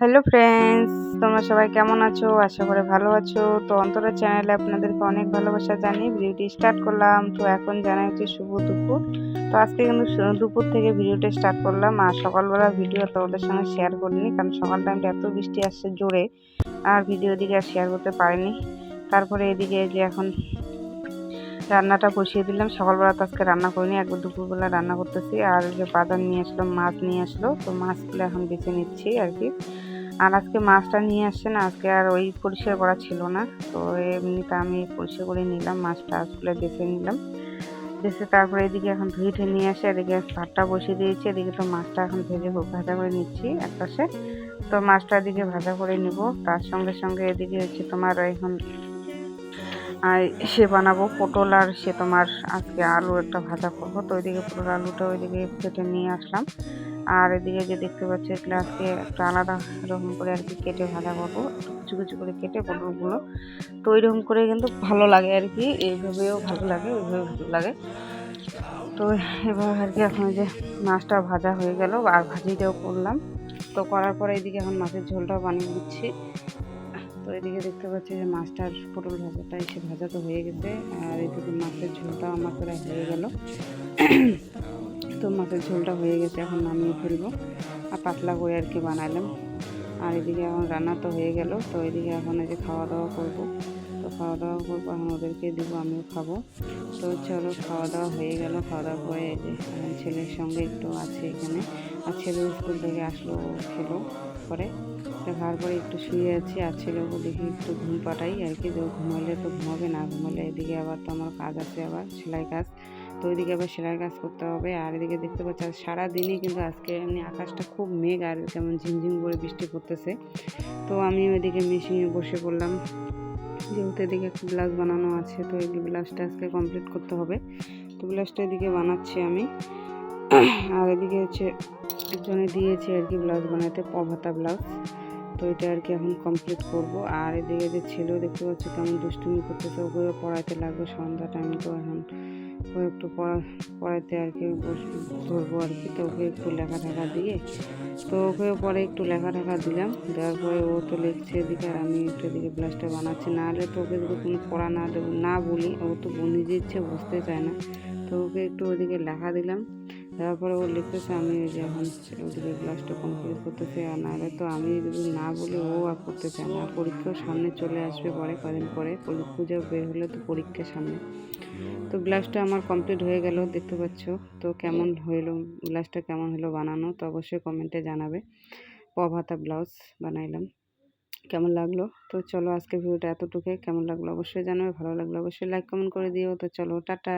Hello friends তোমরা সবাই কেমন আছো? আশা করে ভালো আছো। তো অন্তরা চ্যানেলে আপনাদেরকে অনেক ভালোবাসা জানিয়ে ভিডিওটি স্টার্ট করলাম। তো এখন জানাই হচ্ছে শুভ দুপুর। তো আজকে কিন্তু দুপুর থেকে ভিডিওটা স্টার্ট করলাম। আর সকালবেলা ভিডিও তোমাদের সঙ্গে শেয়ার করিনি, কারণ সকাল টাইমটা এত বৃষ্টি আসছে জোরে, আর ভিডিও দিকে আর শেয়ার করতে পারিনি। তারপরে এদিকে যে এখন রান্নাটা বসিয়ে দিলাম। সকালবেলা তো আজকে রান্না করিনি, একবার দুপুরবেলা রান্না করতেছি। আর যে বাজার নিয়ে আসলো মাছ নিয়ে আসলো। তো মাছগুলো এখন বেছে নিচ্ছি আর কি। আর আজকে মাছটা নিয়ে আসছে না, আজকে আর ওই পরিষ্কার করা ছিল না। তো এমনিতে আমি পরিষ্কার করে নিলাম, মাছটা আসলে বেছে নিলাম। বেছে তারপরে এদিকে এখন ধুয়ে নিয়ে আসে, এদিকে ভাতটা বসিয়ে দিয়েছি, এদিকে তো মাছটা এখন ভেজে ভাজা করে নিচ্ছি এক পাশে। তো মাছটা এদিকে ভাজা করে নিব, তার সঙ্গে সঙ্গে এদিকে হচ্ছে তোমার এখন আর সে বানাবো পটল আর সে তোমার আজকে আলু একটা ভাজা করব। তো ওইদিকে পটল আলুটা ওইদিকে কেটে নিয়ে আসলাম। আর এদিকে যে দেখতে পাচ্ছি গ্লাসকে আজকে একটা আলাদা রকম করে আর কি কেটে ভাজা করব। কিছু কিছু করে কেটে পটলগুলো তো ওইরকম করে কিন্তু ভালো লাগে আর কি। এইভাবেও ভালো লাগে ওইভাবে ভালো লাগে। তো এবার আর কি এখন যে মাছটা ভাজা হয়ে গেল, আর ভাজিটাও করলাম। তো করার পরে এদিকে এখন মাছের ঝোলটাও বানিয়ে দিচ্ছি। তো এদিকে দেখতে পাচ্ছি যে মাছটার পটল ভাজাটা এসে ভাজা তো হয়ে গেছে। আর এদিকে মাছের ঝোলটাও আমার প্রায় হয়ে গেল। তো মাছের ঝোলটা হয়ে গেছে, এখন নামিয়ে ফেলব। আর পাতলা করে আর কি বানালাম। আর এদিকে এখন রান্না তো হয়ে গেল, তো এদিকে এখন এই যে খাওয়া দাওয়া করব। তো খাওয়া দাওয়া করব, এখন ওদেরকে দেবো, আমিও খাব। তো চলো খাওয়া দাওয়া হয়ে গেল। খাওয়া দাওয়া করে ছেলের সঙ্গে একটু আছে এখানে। আর ছেলে স্কুল থেকে আসলো, খেলো। পরে খাওয়ার পরে একটু শুয়ে আছি, আর ছেলেকে দেখি একটু ঘুম পাঠাই, আর কি ঘুমালে তো ঘুমাবে না, ঘুমালে এদিকে আবার তো আমার কাজ আছে, আবার সেলাই কাজ। তো ওইদিকে আবার সেলাই কাজ করতে হবে, আর এদিকে দেখতে পাচ্ছি আর সারাদিনই কিন্তু আজকে এমনি আকাশটা খুব মেঘ, আর কেমন ঝিমঝিম করে বৃষ্টি পড়তেছে। তো আমি ওইদিকে মেশিনে বসে পড়লাম, যেহেতু এদিকে একটা ব্লাউজ বানানো আছে, তো এই ব্লাউজটা আজকে কমপ্লিট করতে হবে। তো ব্লাউজটা এদিকে বানাচ্ছি আমি। আর এদিকে হচ্ছে একজনে দিয়েছে আর কি ব্লাউজ বানাতে, পভাতা ব্লাউজ। তো এটা আর কি এখন কমপ্লিট করব। আর এদিকে যে ছেলেও দেখতে পাচ্ছি কেমন দুষ্টুমি করতেছে, ওকেও পড়াইতে লাগবে, সন্ধ্যা টাইম তো এখন। ও একটু পড়া পড়াইতে আর কি ধরবো আর কি। তো ওকে একটু লেখা ঠেকা দিয়ে, তো ওকে পরে একটু লেখা ঠেকা দিলাম। দেওয়ার পরে ও তো লিখছে এদিকে, আর আমি একটু এদিকে ব্লাউজটা বানাচ্ছি। না হলে তো ওকে যদি কোনো পড়া না দেবো, না বলি, ও তো নিজে ইচ্ছে বুঝতে চায় না। তো ওকে একটু ওদিকে লেখা দিলাম। তারপরে ও লিখতেছে, আমি যে এখন ওদিকে ক্লাসটা কমপ্লিট করতেছি আর নাহলে তো আমি যদি না বলি, ও আর করতে চায় না। পরীক্ষাও সামনে চলে আসবে পরে, কদিন পরে। পুজো বের হলে তো পরীক্ষার সামনে। তো গ্লাসটা আমার কমপ্লিট হয়ে গেল, দেখতে পাচ্ছ। তো কেমন হইল গ্লাসটা কেমন হলো বানানো, তো অবশ্যই কমেন্টে জানাবে। পভাতা ব্লাউজ বানাইলাম। কেমন লাগল? তো চলো আজকে ভিডিওটা এতটুকু কেমন লাগল অবশ্যই জানাবে, ভালো লাগল অবশ্যই লাইক কমেন্ট করে দিও। তো চলো, টাটা।